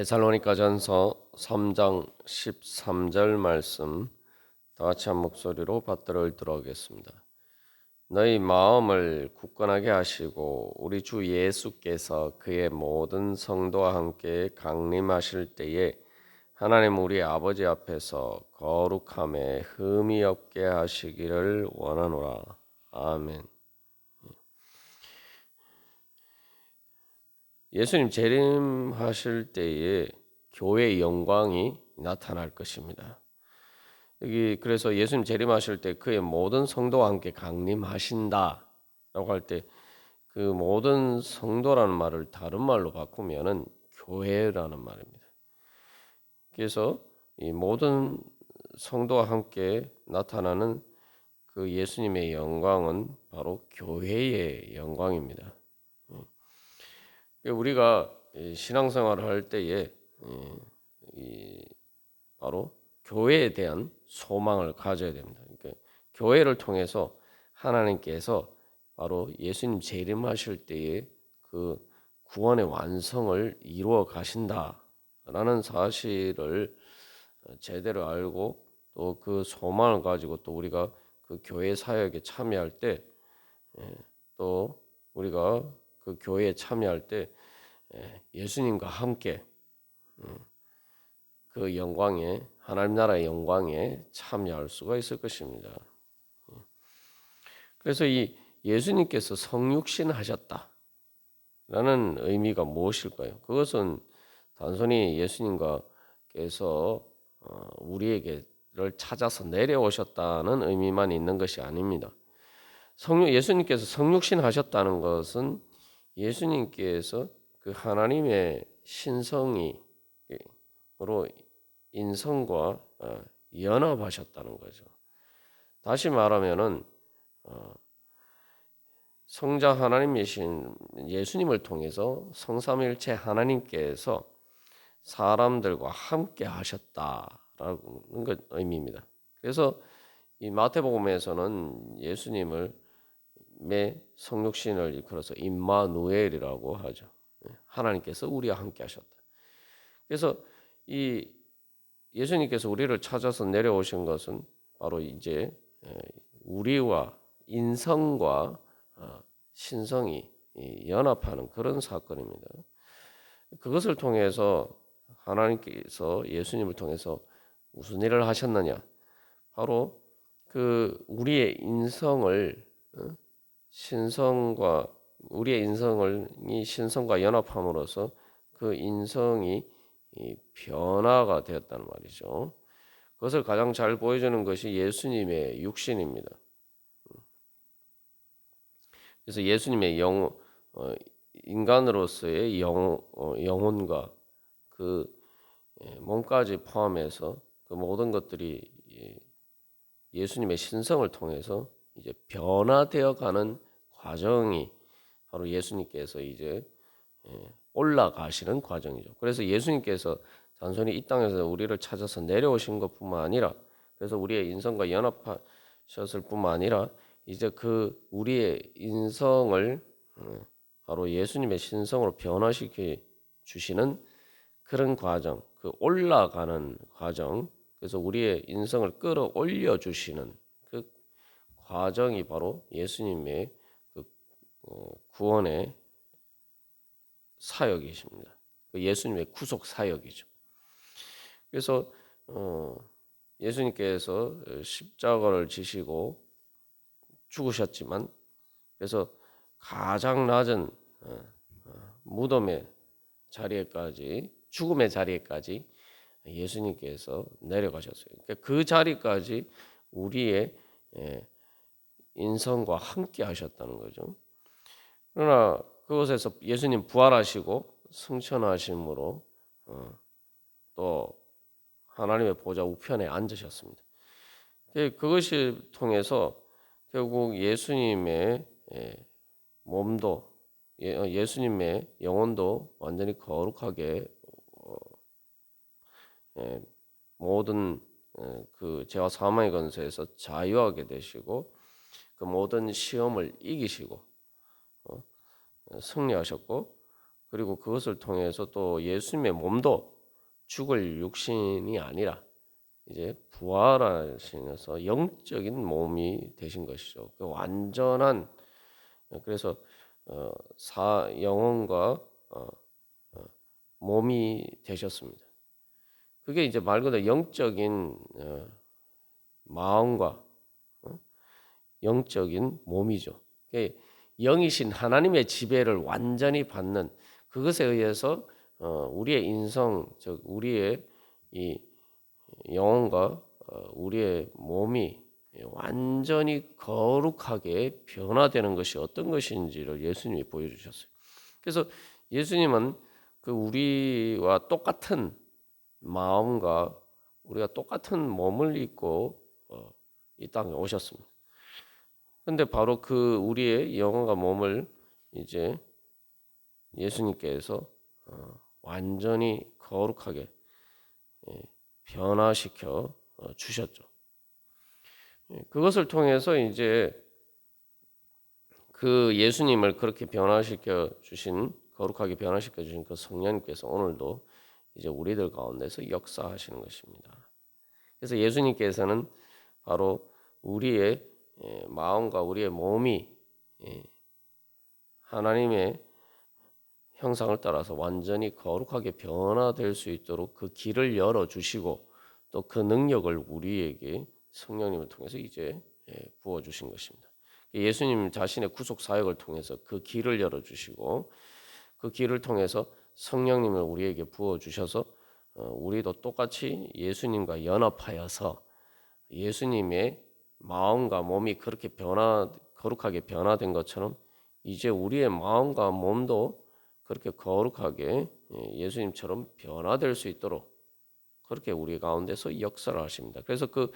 데살로니가전서 3장 13절 말씀 다 같이 한 목소리로 받들어 읽도록 하겠습니다. 너희 마음을 굳건하게 하시고 우리 주 예수께서 그의 모든 성도와 함께 강림하실 때에 하나님 우리 아버지 앞에서 거룩함에 흠이 없게 하시기를 원하노라. 아멘. 예수님 재림하실 때에 교회의 영광이 나타날 것입니다. 여기 그래서 예수님 재림하실 때 그의 모든 성도와 함께 강림하신다라고 할 때 그 모든 성도라는 말을 다른 말로 바꾸면은 교회라는 말입니다. 그래서 이 모든 성도와 함께 나타나는 그 예수님의 영광은 바로 교회의 영광입니다. 우리가 신앙생활을 할 때에 바로 교회에 대한 소망을 가져야 됩니다. 그러니까 교회를 통해서 하나님께서 바로 예수님 재림하실 때에 그 구원의 완성을 이루어 가신다라는 사실을 제대로 알고 또 그 소망을 가지고 또 우리가 그 교회 사역에 참여할 때 또 우리가 그 교회에 참여할 때 예, 예수님과 함께 음, 그 영광에 하나님 나라의 영광에 참여할 수가 있을 것입니다. 음. 그래서 이 예수님께서 성육신 하셨다라는 의미가 무엇일까요? 그것은 단순히 예수님과께서 어, 우리에게를 찾아서 내려오셨다는 의미만 있는 것이 아닙니다. 성육 예수님께서 성육신 하셨다는 것은 예수님께서 그 하나님의 신성이로 인성과 어, 연합하셨다는 거죠. 다시 말하면은 어, 성자 하나님이신 예수님을 통해서 성삼일체 하나님께서 사람들과 함께 하셨다라는 것 의미입니다. 그래서 이 마태복음에서는 예수님을 매 성육신을 일컬어서 임마누엘이라고 하죠. 예, 하나님께서 우리와 함께 하셨다. 그래서 이 예수님께서 우리를 찾아서 내려오신 것은 바로 이제 예, 우리와 인성과 어, 신성이 연합하는 그런 사건입니다. 그것을 통해서 하나님께서 예수님을 통해서 무슨 일을 하셨느냐? 바로 그 우리의 인성을 어, 신성과 우리의 인성을 이 신성과 연합함으로써 그 인성이 변화가 되었다는 말이죠. 그것을 가장 잘 보여주는 것이 예수님의 육신입니다. 그래서 예수님의 영 어, 인간으로서의 영 어, 영혼과 그 예, 몸까지 포함해서 그 모든 것들이 예수님의 신성을 통해서 이제 변화되어 가는 과정이 바로 예수님께서 이제 예, 올라가시는 과정이죠. 그래서 예수님께서 단순히 이 땅에서 우리를 찾아서 내려오신 것뿐만 아니라 그래서 우리의 인성과 연합하셨을 뿐만 아니라 이제 그 우리의 인성을 어, 바로 예수님의 신성으로 변화시켜 주시는 그런 과정, 그 올라가는 과정, 그래서 우리의 인성을 끌어올려 주시는 그 과정이 바로 예수님의 어, 구원의 사역이십니다. 그 예수님의 구속 사역이죠. 그래서 어, 예수님께서 십자가를 지시고 죽으셨지만 그래서 가장 낮은 어, 무덤의 자리에까지 죽음의 자리에까지 예수님께서 내려가셨어요. 그러니까 그 자리까지 우리의 예, 인성과 함께 하셨다는 거죠. 그러나 그곳에서 예수님 부활하시고 승천하심으로 어, 또 하나님의 보좌 우편에 앉으셨습니다. 그, 그것이 통해서 결국 예수님의 예, 몸도 예, 어, 예수님의 영혼도 완전히 거룩하게 어, 예, 모든 그 죄와 사망의 권세에서 자유하게 되시고 그 모든 시험을 이기시고 승리하셨고 그리고 그것을 통해서 또 예수님의 몸도 죽을 육신이 아니라 이제 부활하시면서 영적인 몸이 되신 것이죠. 그 완전한 그래서 어, 사 영혼과 어, 어, 몸이 되셨습니다. 그게 이제 말 그대로 영적인 어, 마음과 어? 영적인 몸이죠. 영이신 하나님의 지배를 완전히 받는 그것에 의해서 어, 우리의 인성, 즉 우리의 이 영혼과 어, 우리의 몸이 완전히 거룩하게 변화되는 것이 어떤 것인지를 예수님이 보여주셨어요. 그래서 예수님은 그 우리와 똑같은 마음과 우리가 똑같은 몸을 입고 어, 이 땅에 오셨습니다. 근데 바로 그 우리의 영혼과 몸을 이제 예수님께서 어, 완전히 거룩하게 예, 변화시켜 어, 주셨죠. 예, 그것을 통해서 이제 그 예수님을 그렇게 변화시켜 주신 거룩하게 변화시켜 주신 그 성령님께서 오늘도 이제 우리들 가운데서 역사하시는 것입니다. 그래서 예수님께서는 바로 우리의 예, 마음과 우리의 몸이 예, 하나님의 형상을 따라서 완전히 거룩하게 변화될 수 있도록 그 길을 열어 주시고 또 그 능력을 우리에게 성령님을 통해서 이제 예, 부어 주신 것입니다. 예수님 자신의 구속 사역을 통해서 그 길을 열어 주시고 그 길을 통해서 성령님을 우리에게 부어 주셔서 어, 우리도 똑같이 예수님과 연합하여서 예수님의 마음과 몸이 그렇게 변화 거룩하게 변화된 것처럼 이제 우리의 마음과 몸도 그렇게 거룩하게 예, 예수님처럼 변화될 수 있도록 그렇게 우리 가운데서 역사를 하십니다. 그래서 그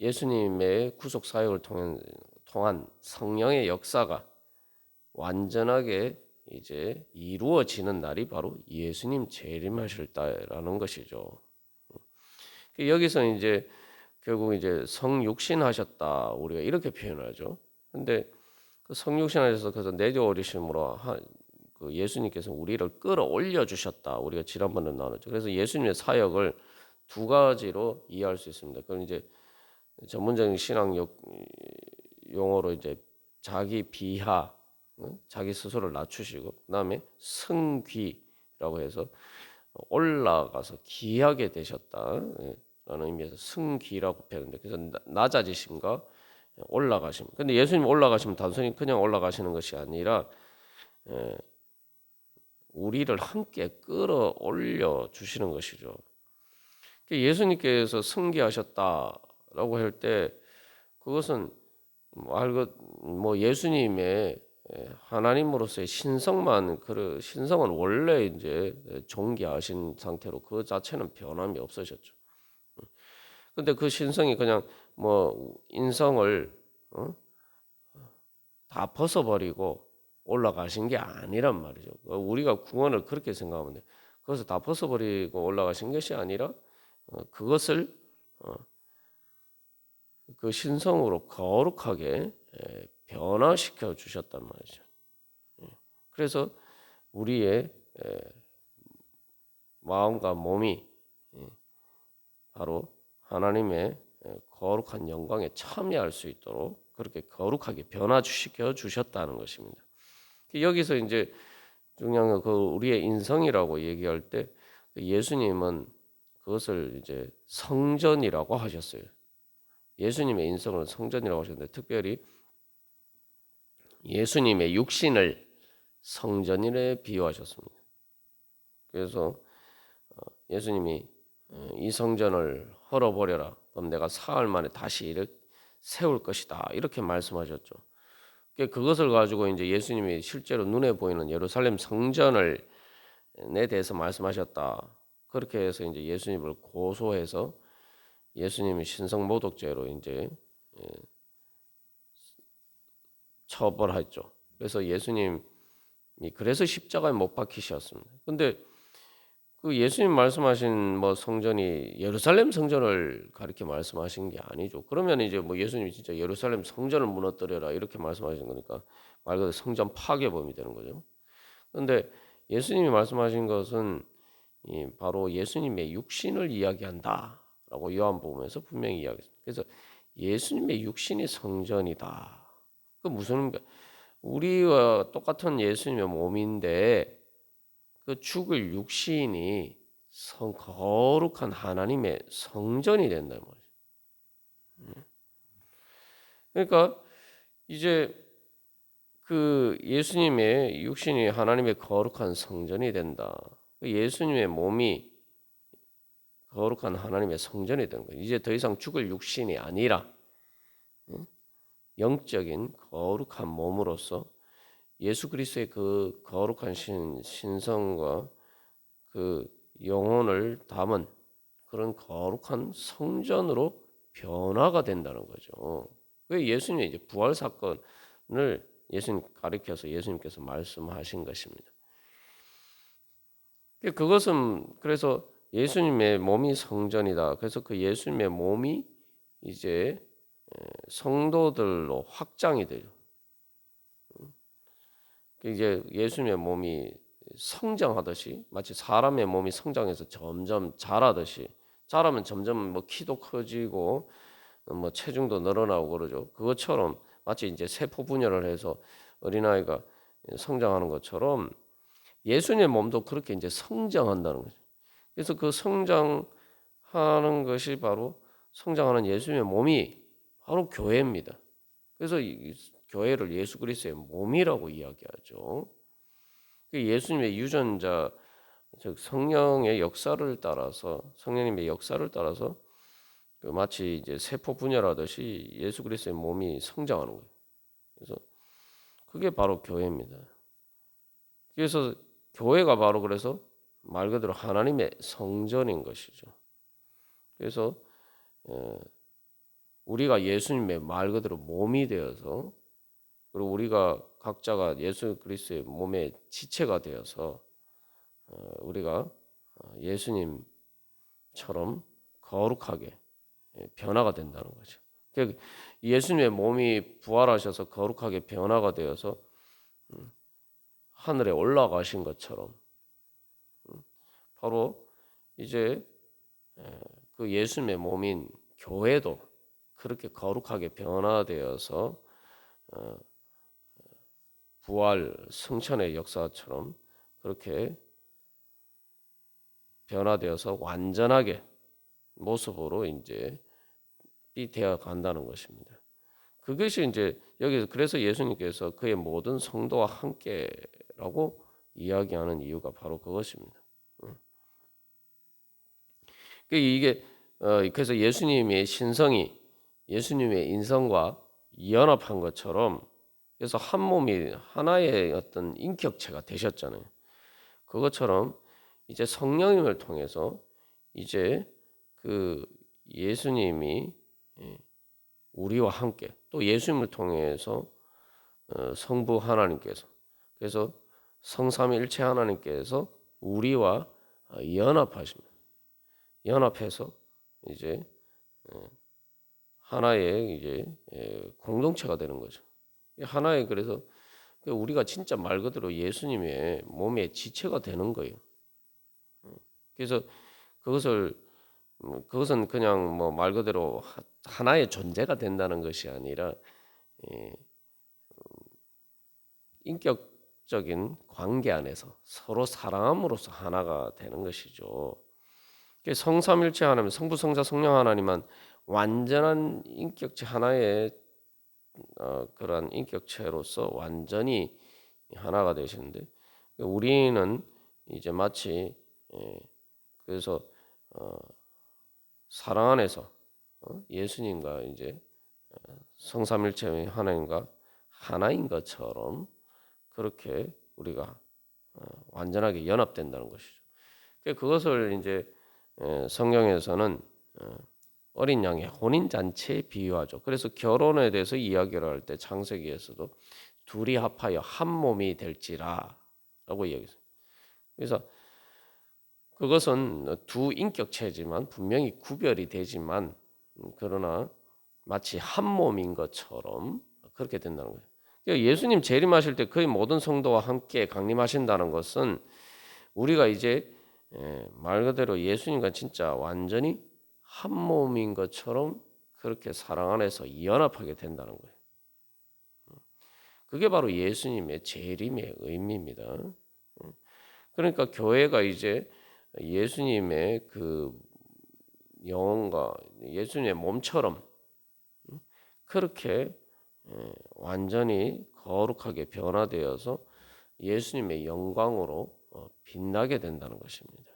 예수님의 구속 사역을 통한, 통한 성령의 역사가 완전하게 이제 이루어지는 날이 바로 예수님 재림하실 때라는 것이죠. 여기서 이제 결국 이제 성육신 하셨다 우리가 이렇게 표현하죠. 근데 그 성육신 하셔서 그래서 내려오리심으로 그 예수님께서 우리를 끌어올려 주셨다. 우리가 지난번에 나눴죠. 그래서 예수님의 사역을 두 가지로 이해할 수 있습니다. 그건 이제 전문적인 신앙 용어로 이제 자기 비하, 자기 스스로를 낮추시고 그다음에 승귀라고 해서 올라가서 귀하게 되셨다 라는 의미에서 승귀라고 표현는데 그래서 낮아지심과 올라가심. 근데 예수님 올라가시면 단순히 그냥 올라가시는 것이 아니라 우리를 함께 끌어올려 주시는 것이죠. 예수님께서 승계하셨다라고 할 때 그것은 말고 뭐 예수님의 하나님으로서의 신성만 그 신성은 원래 이제 존귀하신 상태로 그 자체는 변함이 없으셨죠. 근데 그 신성이 그냥 뭐 인성을 어? 다 벗어버리고 올라가신 게 아니란 말이죠. 우리가 구원을 그렇게 생각하면 돼. 그것을 다 벗어버리고 올라가신 것이 아니라 어, 그것을 어, 그 신성으로 거룩하게 변화시켜 주셨단 말이죠. 예. 그래서 우리의 마음과 몸이 예, 바로 하나님의 거룩한 영광에 참여할 수 있도록 그렇게 거룩하게 변화시켜 주셨다는 것입니다. 여기서 이제 중요한 건그 우리의 인성이라고 얘기할 때 예수님은 그것을 이제 성전이라고 하셨어요. 예수님의 인성을 성전이라고 하셨는데 특별히 예수님의 육신을 성전이래 비유하셨습니다. 그래서 어, 예수님이 어, 이 성전을 헐어버려라. 그럼 내가 사흘 만에 다시 이를 세울 것이다. 이렇게 말씀하셨죠. 그것을 가지고 이제 예수님이 실제로 눈에 보이는 예루살렘 성전을 내 대해서 말씀하셨다. 그렇게 해서 이제 예수님을 고소해서 예수님이 신성 모독죄로 이제 예, 처벌했죠. 그래서 예수님이 그래서 십자가에 못 박히셨습니다. 근데 그 예수님 말씀하신 뭐 성전이 예루살렘 성전을 가리켜 말씀하신 게 아니죠. 그러면 이제 뭐 예수님이 진짜 예루살렘 성전을 무너뜨려라 이렇게 말씀하신 거니까 말 그대로 성전 파괴범이 되는 거죠. 그런데 예수님이 말씀하신 것은 이 바로 예수님의 육신을 이야기한다라고 요한복음에서 분명히 이야기했습니다. 그래서 예수님의 육신이 성전이다. 그 무슨? 우리와 똑같은 예수님의 몸인데 그 죽을 육신이 성 거룩한 하나님의 성전이 된다는 말이죠. 그러니까 이제 그 예수님의 육신이 하나님의 거룩한 성전이 된다. 그 예수님의 몸이 거룩한 하나님의 성전이 되는 거예요. 이제 더 이상 죽을 육신이 아니라 영적인 거룩한 몸으로서 예수 그리스도의 그 거룩한 신, 신성과 그 영혼을 담은 그런 거룩한 성전으로 변화가 된다는 거죠. 왜 예수님의 이제 부활 사건을 예수님 가리켜서 예수님께서 말씀하신 것입니다. 그것은 그래서 예수님의 몸이 성전이다. 그래서 그 예수님의 몸이 이제 성도들로 확장이 돼요. 이제 예수님의 몸이 성장하듯이 마치 사람의 몸이 성장해서 점점 자라듯이 자라면 점점 뭐 키도 커지고 뭐 체중도 늘어나고 그러죠. 그것처럼 마치 이제 세포 분열을 해서 어린아이가 성장하는 것처럼 예수님의 몸도 그렇게 이제 성장한다는 거죠. 그래서 그 성장하는 것이 바로 성장하는 예수님의 몸이 바로 교회입니다. 그래서 이 교회를 예수 그리스도의 몸이라고 이야기하죠. 그 예수님의 유전자 즉 성령의 역사를 따라서 성령님의 역사를 따라서 그 마치 이제 세포 분열하듯이 예수 그리스도의 몸이 성장하는 거예요. 그래서 그게 바로 교회입니다. 그래서 교회가 바로 그래서 말 그대로 하나님의 성전인 것이죠. 그래서 우리가 예수님의 말 그대로 몸이 되어서 그리고 우리가 각자가 예수 그리스도의 몸의 지체가 되어서 어, 우리가 어, 예수님처럼 거룩하게 예, 변화가 된다는 거죠. 그러니까 예수님의 몸이 부활하셔서 거룩하게 변화가 되어서 음, 하늘에 올라가신 것처럼 음, 바로 이제 그 예수님의 몸인 교회도 그렇게 거룩하게 변화되어서 어, 부활 승천의 역사처럼 그렇게 변화되어서 완전하게 모습으로 이제 되어 간다는 것입니다. 그것이 이제 여기서 그래서 예수님께서 그의 모든 성도와 함께라고 이야기하는 이유가 바로 그것입니다. 그 이게 어, 그래서 예수님의 신성이 예수님의 인성과 연합한 것처럼 그래서 한 몸이 하나의 어떤 인격체가 되셨잖아요. 그것처럼 이제 성령님을 통해서 이제 그 예수님이 예, 우리와 함께 또 예수님을 통해서 어, 성부 하나님께서 그래서 성삼일체 하나님께서 우리와 연합하십니다. 연합해서 이제 어, 하나의 이제 예, 공동체가 되는 거죠. 하나의 그래서 그 우리가 진짜 말 그대로 예수님의 몸의 지체가 되는 거예요. 그래서 그것을 음, 그것은 그냥 뭐 말 그대로 하나의 존재가 된다는 것이 아니라 예, 인격적인 관계 안에서 서로 사랑함으로써 하나가 되는 것이죠. 성삼일체 하나님, 성부, 성자, 성령 하나님은 완전한 인격체 하나의 어, 그러한 인격체로서 완전히 하나가 되시는데 우리는 이제 마치 예, 그래서 어, 사랑 안에서 어, 예수님과 이제 어, 성삼일체 하나님과 하나인 것처럼 그렇게 우리가 어, 완전하게 연합된다는 것이죠. 그것을 이제 성경에서는 어린 양의 혼인 잔치에 비유하죠. 그래서 결혼에 대해서 이야기를 할 때 창세기에서도 둘이 합하여 한 몸이 될지라라고 이야기했어요. 그래서 그것은 두 인격체지만 분명히 구별이 되지만 그러나 마치 한 몸인 것처럼 그렇게 된다는 거예요. 그러니까 예수님 재림하실 때 거의 모든 성도와 함께 강림하신다는 것은 우리가 이제 예, 말 그대로 예수님과 진짜 완전히 한 몸인 것처럼 그렇게 사랑 안에서 연합하게 된다는 거예요. 그게 바로 예수님의 재림의 의미입니다. 그러니까 교회가 이제 예수님의 그 영혼과 예수님의 몸처럼 그렇게 예, 완전히 거룩하게 변화되어서 예수님의 영광으로 어, 빛나게 된다는 것입니다.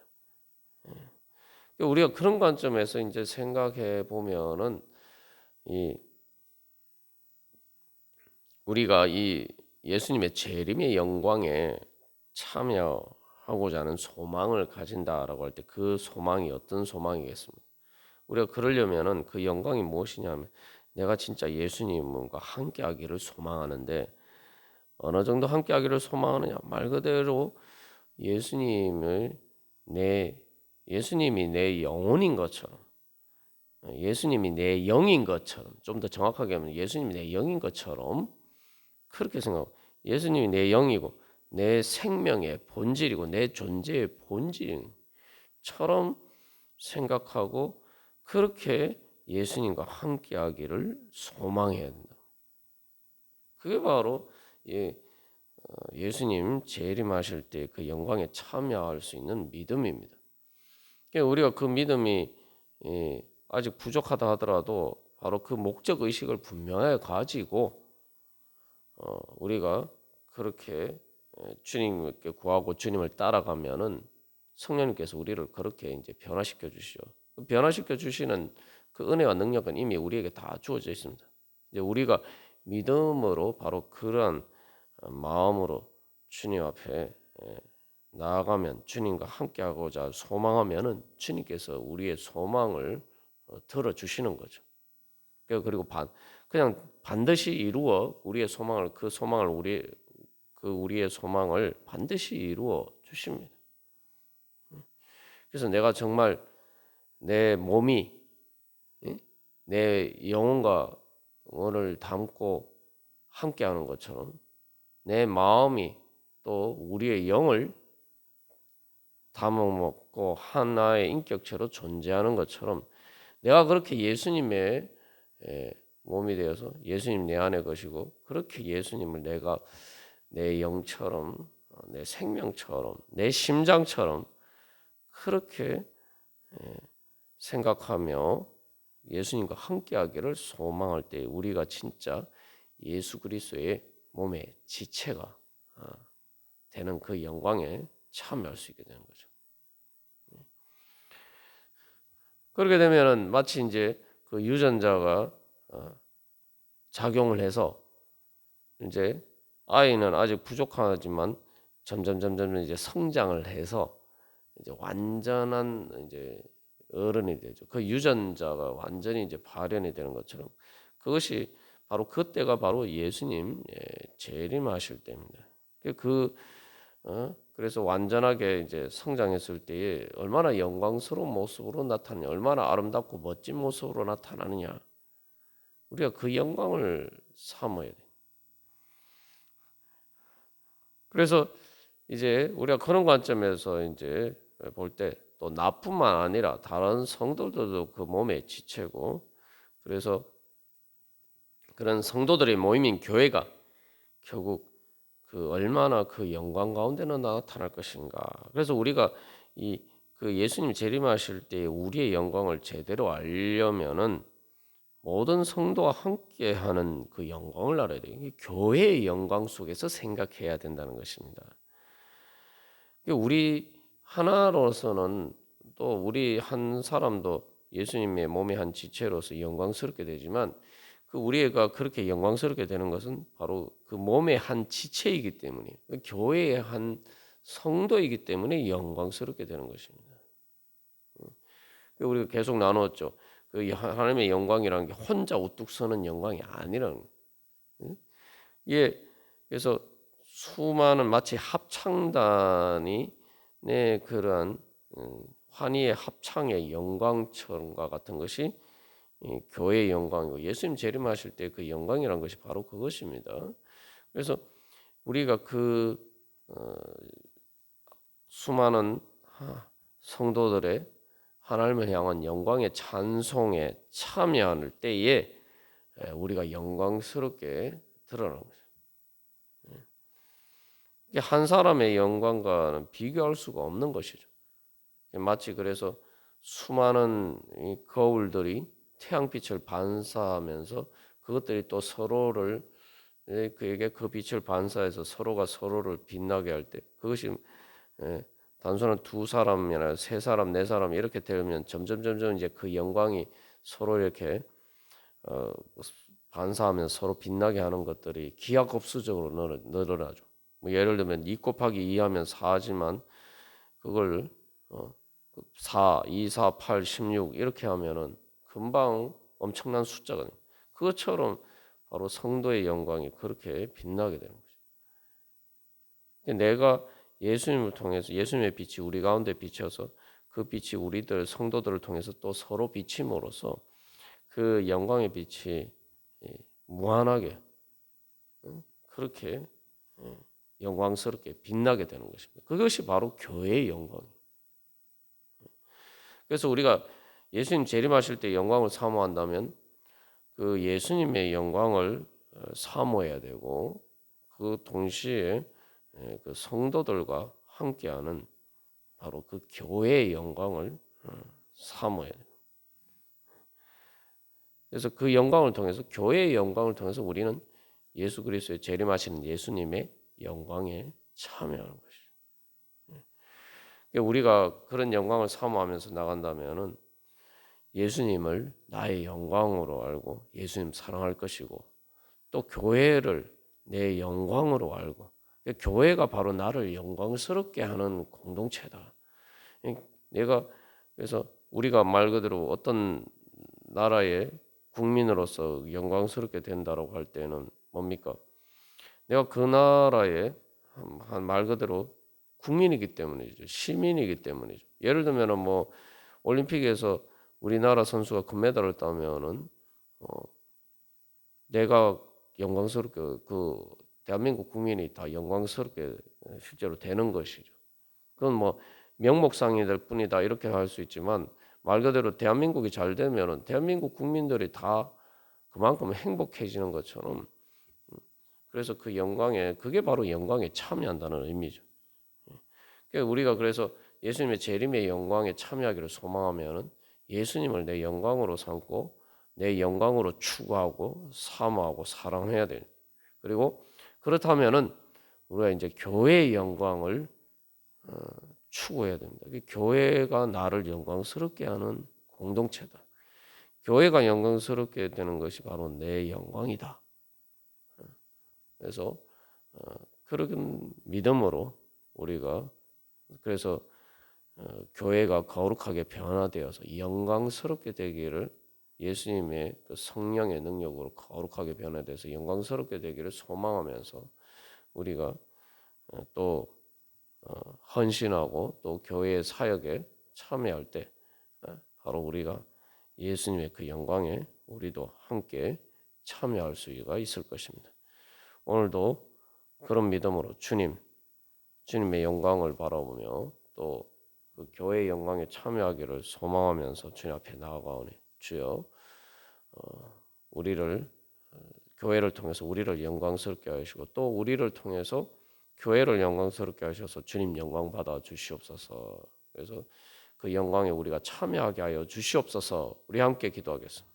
예. 우리가 그런 관점에서 이제 생각해 보면은 이 우리가 이 예수님의 재림의 영광에 참여하고자 하는 소망을 가진다라고 할 때 그 소망이 어떤 소망이겠습니까? 우리가 그러려면은 그 영광이 무엇이냐면 내가 진짜 예수님과 함께하기를 소망하는데 어느 정도 함께하기를 소망하느냐 말 그대로 예수님을 내 예수님이 내 영혼인 것처럼 예수님이 내 영인 것처럼 좀 더 정확하게 하면 예수님이 내 영인 것처럼 그렇게 생각하고 예수님이 내 영이고 내 생명의 본질이고 내 존재의 본질처럼 생각하고 그렇게 예수님과 함께하기를 소망해야 된다. 그게 바로 예, 어, 예수님 재림하실 때 그 영광에 참여할 수 있는 믿음입니다. 그러니까 우리가 그 믿음이 예, 아직 부족하다 하더라도 바로 그 목적 의식을 분명하게 가지고 어, 우리가 그렇게 예, 주님께 구하고 주님을 따라가면은 성령님께서 우리를 그렇게 이제 변화시켜 주시죠. 변화시켜 주시는 그 은혜와 능력은 이미 우리에게 다 주어져 있습니다. 이제 우리가 믿음으로 바로 그러한 마음으로 주님 앞에 예, 나아가면 주님과 함께하고자 소망하면은 주님께서 우리의 소망을 어, 들어 주시는 거죠. 그리고 반 그냥 반드시 이루어 우리의 소망을 그 소망을 우리 그 우리의 소망을 반드시 이루어 주십니다. 그래서 내가 정말 내 몸이 내 영혼과 영혼을 담고 함께하는 것처럼 내 마음이 또 우리의 영을 담아먹고 하나의 인격체로 존재하는 것처럼 내가 그렇게 예수님의 몸이 되어서 예수님 내 안에 것이고 그렇게 예수님을 내가 내 영처럼 어, 내 생명처럼 내 심장처럼 그렇게 생각하며 예수님과 함께하기를 소망할 때 우리가 진짜 예수 그리스도의 몸의 지체가 어, 되는 그 영광에 참여할 수 있게 되는 거죠. 그렇게 되면은 마치 이제 그 유전자가 어, 작용을 해서 이제 아이는 아직 부족하지만 점점 점점 이제 성장을 해서 이제 완전한 이제 어른이 되죠. 그 유전자가 완전히 이제 발현이 되는 것처럼 그것이 바로 그때가 바로 예수님 예, 재림하실 때입니다. 그 어? 그래서 완전하게 이제 성장했을 때에 얼마나 영광스러운 모습으로 나타나냐, 얼마나 아름답고 멋진 모습으로 나타나느냐. 우리가 그 영광을 삼아야 돼. 그래서 이제 우리가 그런 관점에서 이제 볼 때 또 나뿐만 아니라 다른 성도들도 그 몸의 지체고 그래서 그런 성도들의 모임인 교회가 결국 그 얼마나 그 영광 가운데는 나타날 것인가. 그래서 우리가 이 그 예수님 재림하실 때 우리의 영광을 제대로 알려면은 모든 성도와 함께 하는 그 영광을 알아야 돼요. 교회의 영광 속에서 생각해야 된다는 것입니다. 우리 하나로서는 또 우리 한 사람도 예수님의 몸의 한 지체로서 영광스럽게 되지만 그 우리가 그렇게 영광스럽게 되는 것은 바로 그 몸의 한 지체이기 때문에 그 교회의 한 성도이기 때문에 영광스럽게 되는 것입니다. 그 우리가 계속 나누었죠. 그 하나님의 영광이라는 게 혼자 우뚝 서는 영광이 아니라는. 예, 그래서 수많은 마치 합창단이 내 그러한 음, 환희의 합창의 영광처럼과 같은 것이 교회의 영광이고 예수님 재림하실 때 그 영광이란 것이 바로 그것입니다. 그래서 우리가 그 어, 수많은 하- 성도들의 하나님을 향한 영광의 찬송에 참여할 때에 에, 우리가 영광스럽게 드러나는 거죠. 이게 한 사람의 영광과는 비교할 수가 없는 것이죠. 마치 그래서 수많은 이 거울들이 태양빛을 반사하면서 그것들이 또 서로를 예, 그에게 그 빛을 반사해서 서로가 서로를 빛나게 할 때 그것이 예, 단순한 두 사람이나 세 사람, 네 사람 이렇게 되면 점점 점점 이제 그 영광이 서로 이렇게 어, 반사하면서 서로 빛나게 하는 것들이 기하급수적으로 늘어- 늘어나죠. 뭐 예를 들면 2 곱하기 2 하면 4지만 그걸 어, 4, 2, 4, 8, 16 이렇게 하면은 금방 엄청난 숫자가 돼요. 그것처럼 바로 성도의 영광이 그렇게 빛나게 되는 거죠. 내가 예수님을 통해서 예수님의 빛이 우리 가운데 비쳐서 그 빛이 우리들 성도들을 통해서 또 서로 비침으로써 그 영광의 빛이 예, 무한하게 응? 그렇게 예, 영광스럽게 빛나게 되는 것입니다. 그것이 바로 교회의 영광이에요. 그래서 우리가 예수님 재림하실 때 영광을 사모한다면 그 예수님의 영광을 어, 사모해야 되고 그 동시에 예, 그 성도들과 함께하는 바로 그 교회의 영광을 어, 사모해야 돼요. 그래서 그 영광을 통해서 교회의 영광을 통해서 우리는 예수 그리스도의 재림하시는 예수님의 영광에 참여하는 것이죠. 예. 우리가 그런 영광을 사모하면서 나간다면은 예수님을 나의 영광으로 알고 예수님 사랑할 것이고 또 교회를 내 영광으로 알고 교회가 바로 나를 영광스럽게 하는 공동체다. 내가 그래서 우리가 말 그대로 어떤 나라의 국민으로서 영광스럽게 된다라고 할 때는 뭡니까? 내가 그 나라의 한 말 그대로 국민이기 때문이죠. 시민이기 때문이죠. 예를 들면은 뭐 올림픽에서 우리나라 선수가 금메달을 따면은 어, 내가 영광스럽게 그 대한민국 국민이 다 영광스럽게 실제로 되는 것이죠. 그건 뭐 명목상이 될 뿐이다 이렇게 할 수 있지만 말 그대로 대한민국이 잘 되면은 대한민국 국민들이 다 그만큼 행복해지는 것처럼 그래서 그 영광에 그게 바로 영광에 참여한다는 의미죠. 그러니까 우리가 그래서 예수님의 재림의 영광에 참여하기를 소망하면은 예수님을 내 영광으로 삼고 내 영광으로 추구하고 사모하고 사랑해야 돼. 그리고 그렇다면은 우리가 이제 교회의 영광을 어, 추구해야 됩니다. 교회가 나를 영광스럽게 하는 공동체다. 교회가 영광스럽게 되는 것이 바로 내 영광이다. 그래서 어, 그런 믿음으로 우리가 그래서 어, 교회가 거룩하게 변화되어서 영광스럽게 되기를 예수님의 그 성령의 능력으로 거룩하게 변화돼서 영광스럽게 되기를 소망하면서 우리가 어, 또 어, 헌신하고 또 교회의 사역에 참여할 때 바로 우리가 예수님의 그 영광에 우리도 함께 참여할 수가 있을 것입니다. 오늘도 그런 믿음으로 주님, 주님의 영광을 바라보며 또 그 교회의 영광에 참여하기를 소망하면서 주님 앞에 나아가오니 주여 어, 우리를 어, 교회를 통해서 우리를 영광스럽게 하시고 또 우리를 통해서 교회를 영광스럽게 하셔서 주님 영광 받아 주시옵소서. 그래서 그 영광에 우리가 참여하게 하여 주시옵소서. 우리 함께 기도하겠습니다.